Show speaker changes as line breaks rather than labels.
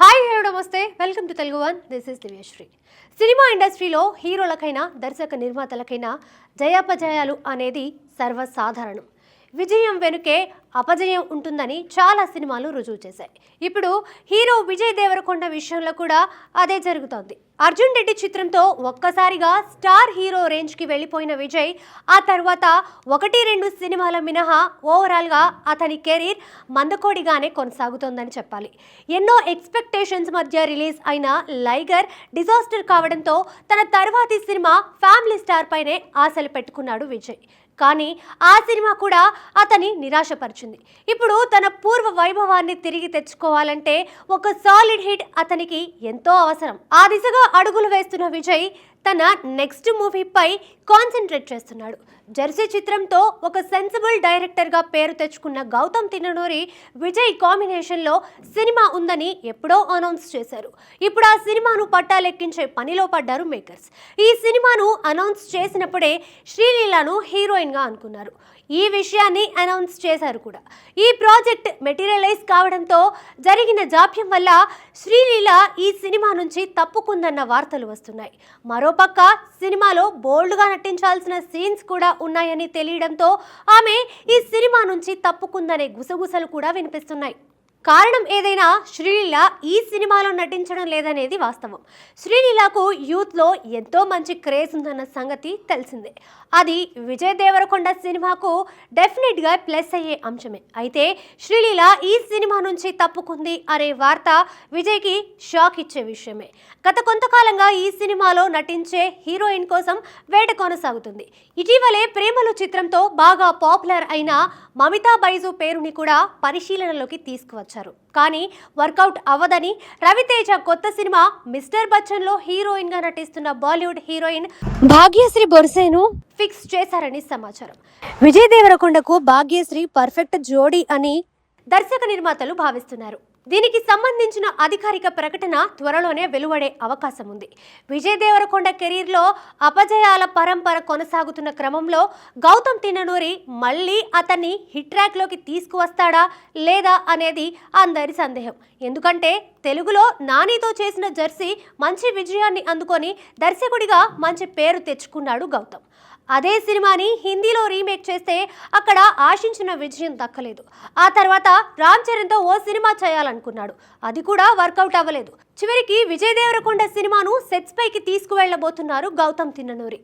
Hi hello నమస్తే. Welcome to Telugu one. This is Divyashri. Cinema ఇండస్ట్రీలో హీరోలకైనా దర్శక నిర్మాతలకైనా జయాపజయాలు అనేది సర్వసాధారణం. విజయం వెనుకే అపజయం ఉంటుందని చాలా సినిమాలు రుజువు చేశాయి. ఇప్పుడు హీరో విజయ్ దేవరకొండ విషయంలో కూడా అదే జరుగుతోంది. అర్జున్ రెడ్డి చిత్రంతో ఒక్కసారిగా స్టార్ హీరో రేంజ్కి వెళ్ళిపోయిన విజయ్ ఆ తర్వాత ఒకటి రెండు సినిమాల మినహా ఓవరాల్గా అతని కెరీర్ మందకోడిగానే కొనసాగుతోందని చెప్పాలి. ఎన్నో ఎక్స్పెక్టేషన్స్ మధ్య రిలీజ్ అయిన లైగర్ డిజాస్టర్ కావడంతో తన తర్వాతి సినిమా ఫ్యామిలీ స్టార్ పైనే ఆశలు పెట్టుకున్నాడు విజయ్. కానీ ఆ సినిమా కూడా అతని నిరాశపరిచింది. ఇప్పుడు తన పూర్వ వైభవాన్ని తిరిగి తెచ్చుకోవాలంటే ఒక సాలిడ్ హిట్ అతనికి ఎంతో అవసరం. ఆ దిశగా అడుగులు వేస్తున్న విజయ్ తన నెక్స్ట్ మూవీపై కాన్సన్ట్రేట్ చేస్తున్నాడు. జెర్సీ చిత్రంతో ఒక సెన్సిబుల్ డైరెక్టర్గా పేరు తెచ్చుకున్న గౌతమ్ తిన్ననూరి విజయ్ కాంబినేషన్లో సినిమా ఉందని ఎప్పుడో అనౌన్స్ చేశారు. ఇప్పుడు ఆ సినిమాను పట్టాలెక్కించే పనిలో పడ్డారు మేకర్స్. ఈ సినిమాను అనౌన్స్ చేసినప్పుడే శ్రీలీలను హీరోయిన్గా అనుకున్నారు. ఈ విషయాన్ని అనౌన్స్ చేశారు కూడా. ఈ ప్రాజెక్ట్ మెటీరియలైజ్ కావడంతో జరిగిన జాప్యం వల్ల శ్రీలీల ఈ సినిమా నుంచి తప్పుకుందన్న వార్తలు వస్తున్నాయి. మరో పక్క సినిమాలో బోల్డ్గా నటించాల్సిన సీన్స్ కూడా ఉన్నాయని తెలియడంతో ఆమె ఈ సినిమా నుంచి తప్పుకుందనే గుసగుసలు కూడా వినిపిస్తున్నాయి. కారణం ఏదైనా శ్రీలీల ఈ సినిమాలో నటించడం లేదనేది వాస్తవం. శ్రీలీలకు యూత్లో ఎంతో మంచి క్రేజ్ ఉందన్న సంగతి తెలిసిందే. అది విజయ్ దేవరకొండ సినిమాకు డెఫినెట్గా ప్లస్ అయ్యే అంశమే. అయితే శ్రీలీల ఈ సినిమా నుంచి తప్పుకుంది అనే వార్త విజయ్కి షాక్ ఇచ్చే విషయమే. గత కొంతకాలంగా ఈ సినిమాలో నటించే హీరోయిన్ కోసం వేట కొనసాగుతుంది. ఇటీవలే ప్రేమలు చిత్రంతో బాగా పాపులర్ అయిన మమితా బైజు పేరుని కూడా పరిశీలనలోకి తీసుకువచ్చారు. కానీ వర్కౌట్ అవ్వదని రవితేజ కొత్త సినిమా మిస్టర్ బచ్చన్లో హీరోయిన్గా నటిస్తున్న బాలీవుడ్ హీరోయిన్ భాగ్యశ్రీ బొర్సేను ఫిక్స్ చేశారని సమాచారం. విజయ్ దేవరకొండకు భాగ్యశ్రీ పర్ఫెక్ట్ జోడీ అని దర్శక నిర్మాతలు భావిస్తున్నారు. దీనికి సంబంధించిన అధికారిక ప్రకటన త్వరలోనే వెలువడే అవకాశం ఉంది. విజయ్ దేవరకొండ కెరీర్లో అపజయాల పరంపర కొనసాగుతున్న క్రమంలో గౌతమ్ తిన్ననూరి మళ్ళీ అతన్ని హిట్ ట్రాక్లోకి తీసుకువస్తాడా లేదా అనేది అందరి సందేహం. ఎందుకంటే తెలుగులో నానితో చేసిన జెర్సీ మంచి విజయాన్ని అందుకొని దర్శకుడిగా మంచి పేరు తెచ్చుకున్నాడు గౌతమ్. అదే సినిమాని హిందీలో రీమేక్ చేస్తే అక్కడ ఆశించిన విజయం దక్కలేదు. ఆ తర్వాత రామ్ చరణ్తో ఓ సినిమా చేయాలనుకున్నాడు. అది కూడా వర్కౌట్ అవ్వలేదు. చివరికి విజయ్ దేవరకొండ సినిమాను సెట్స్ పైకి తీసుకువెళ్ళబోతున్నారు గౌతమ్ తిన్ననూరి.